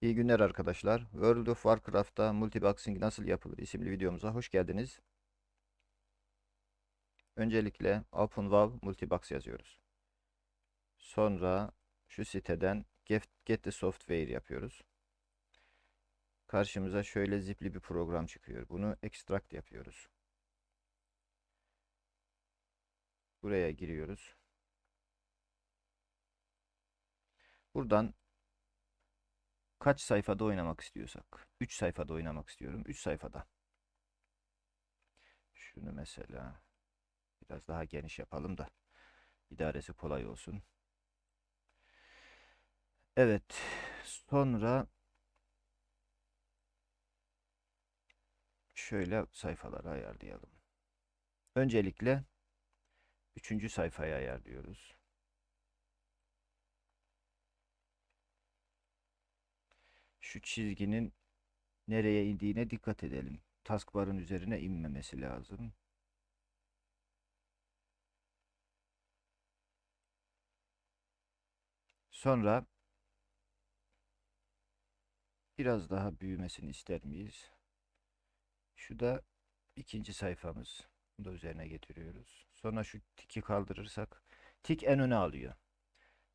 İyi günler arkadaşlar. World of Warcraft'ta multiboxing nasıl yapılır isimli videomuza hoş geldiniz. Öncelikle OpenWow Multibox yazıyoruz. Sonra şu siteden get, get the software yapıyoruz. Karşımıza şöyle zipli bir program çıkıyor. Bunu extract yapıyoruz. Buraya giriyoruz. Buradan kaç sayfada oynamak istiyorsak. 3 sayfada oynamak istiyorum. 3 sayfada. Şunu mesela biraz daha geniş yapalım da idaresi kolay olsun. Evet. Sonra şöyle sayfaları ayarlayalım. Öncelikle 3. sayfaya ayarlıyoruz. Şu çizginin nereye indiğine dikkat edelim. Taskbar'ın üzerine inmemesi lazım. Sonra biraz daha büyümesini ister miyiz? Şu da ikinci sayfamız. Bunu da üzerine getiriyoruz. Sonra şu tiki kaldırırsak tik en öne alıyor.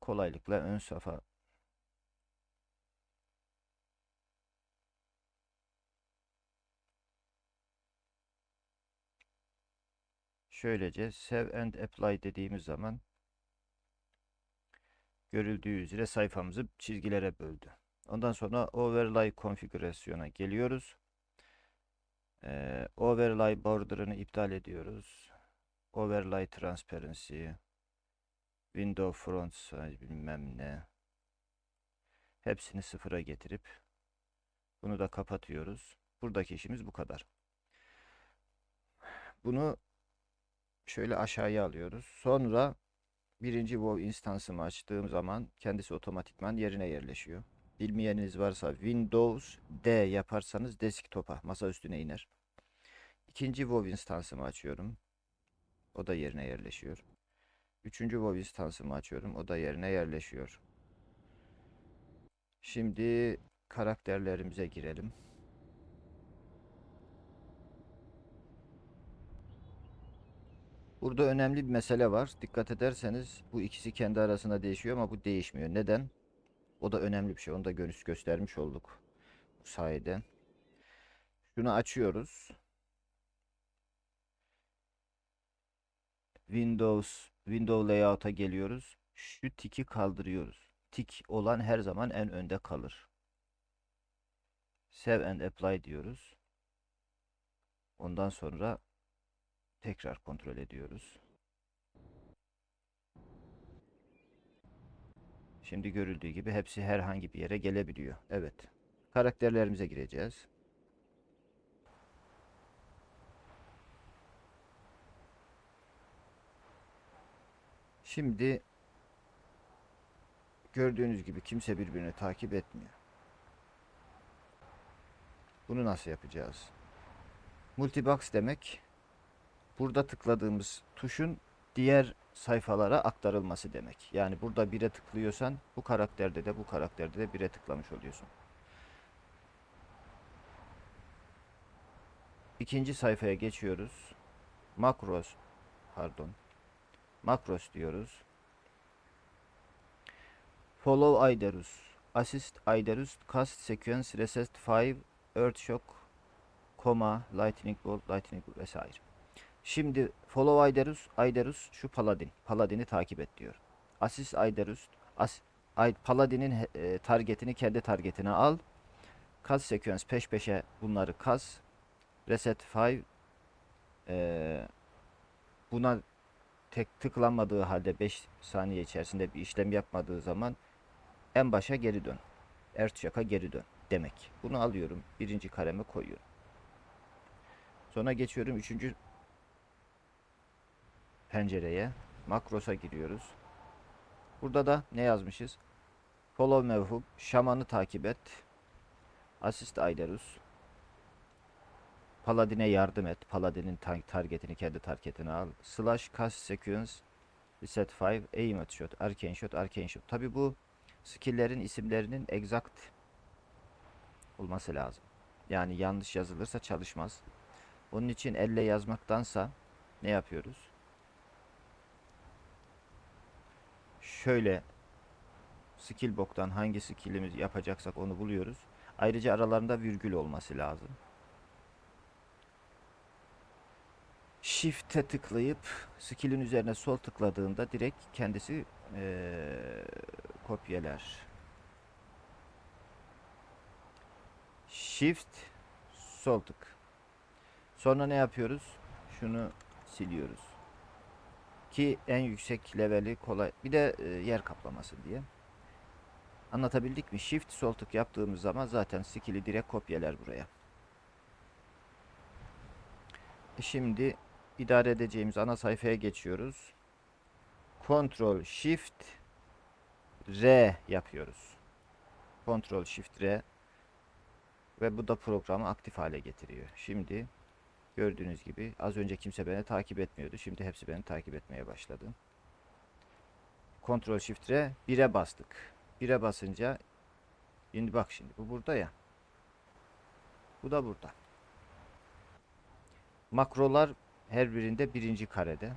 Kolaylıkla ön safa Şöylece Save and Apply dediğimiz zaman görüldüğü üzere sayfamızı çizgilere böldü. Ondan sonra Overlay konfigürasyona geliyoruz. Ee, overlay border'ını iptal ediyoruz. Overlay Transparency, Window Front Size bilmem ne. Hepsini sıfıra getirip bunu da kapatıyoruz. Buradaki işimiz bu kadar. Bunu şöyle aşağıya alıyoruz. Sonra birinci WoW instansımı açtığım zaman kendisi otomatikman yerine yerleşiyor. Bilmeyeniniz varsa Windows D yaparsanız desktop'a, masa üstüne iner. İkinci WoW instansımı açıyorum. O da yerine yerleşiyor. Üçüncü WoW instansımı açıyorum. O da yerine yerleşiyor. Şimdi karakterlerimize girelim. Burada önemli bir mesele var. Dikkat ederseniz bu ikisi kendi arasında değişiyor ama bu değişmiyor. Neden? O da önemli bir şey. Onu da gö- göstermiş olduk bu sayede. Şunu açıyoruz. Windows Window layout'a geliyoruz. Şu tiki kaldırıyoruz. Tik olan her zaman en önde kalır. Save and apply diyoruz. Ondan sonra tekrar kontrol ediyoruz. Şimdi görüldüğü gibi hepsi herhangi bir yere gelebiliyor. Evet. Karakterlerimize gireceğiz. Şimdi gördüğünüz gibi kimse birbirini takip etmiyor. Bunu nasıl yapacağız? Multibox demek burada tıkladığımız tuşun diğer sayfalara aktarılması demek. Yani burada 1'e tıklıyorsan bu karakterde de bu karakterde de 1'e tıklamış oluyorsun. İkinci sayfaya geçiyoruz. Makros pardon. Makros diyoruz. Follow Aiderus. Assist Aiderus. Cast Sequence Reset 5 Earthshock Lightning Bolt Lightning Bolt vesaire. Şimdi follow Aiderus, Aiderus şu paladin. Paladini takip et diyor. Assist Aiderus, as, paladinin e, targetini kendi targetine al. Kaz sequence peş peşe bunları kaz. Reset 5 e, buna tek tıklanmadığı halde 5 saniye içerisinde bir işlem yapmadığı zaman en başa geri dön. Earthshock'a geri dön demek. Bunu alıyorum. Birinci kareme koyuyorum. Sonra geçiyorum üçüncü pencereye makros'a giriyoruz. Burada da ne yazmışız? Follow mevhub, şamanı takip et. Assist Aiderus. Paladin'e yardım et. Paladin'in ta- targetini kendi targetine al. Slash cast sequence reset 5 aim at shot, arcane shot, arcane shot. Tabi bu skill'lerin isimlerinin exact olması lazım. Yani yanlış yazılırsa çalışmaz. Onun için elle yazmaktansa ne yapıyoruz? Şöyle skill book'tan hangi skill'imizi yapacaksak onu buluyoruz. Ayrıca aralarında virgül olması lazım. Shift'e tıklayıp skill'in üzerine sol tıkladığında direkt kendisi eee kopyalar. Shift sol tık. Sonra ne yapıyoruz? Şunu siliyoruz. Ki en yüksek leveli kolay. Bir de e, yer kaplaması diye. Anlatabildik mi? Shift sol tık yaptığımız zaman zaten skill'i direkt kopyalar buraya. E Şimdi idare edeceğimiz ana sayfaya geçiyoruz. Ctrl Shift R yapıyoruz. Ctrl Shift R ve bu da programı aktif hale getiriyor. Şimdi gördüğünüz gibi az önce kimse beni takip etmiyordu. Şimdi hepsi beni takip etmeye başladı. Ctrl Shift R 1'e bastık. 1'e basınca şimdi bak şimdi bu burada ya. Bu da burada. Makrolar her birinde birinci karede.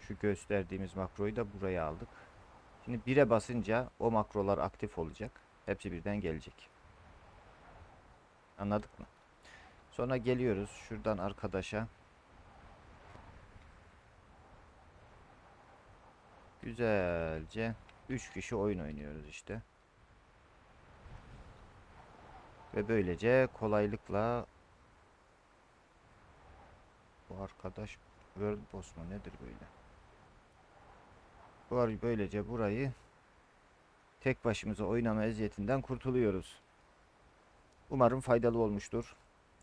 Şu gösterdiğimiz makroyu da buraya aldık. Şimdi 1'e basınca o makrolar aktif olacak. Hepsi birden gelecek. Anladık mı? Sonra geliyoruz şuradan arkadaşa. Güzelce 3 kişi oyun oynuyoruz işte. Ve böylece kolaylıkla bu arkadaş World Boss mu nedir böyle? Bu böylece burayı tek başımıza oynama eziyetinden kurtuluyoruz. Umarım faydalı olmuştur.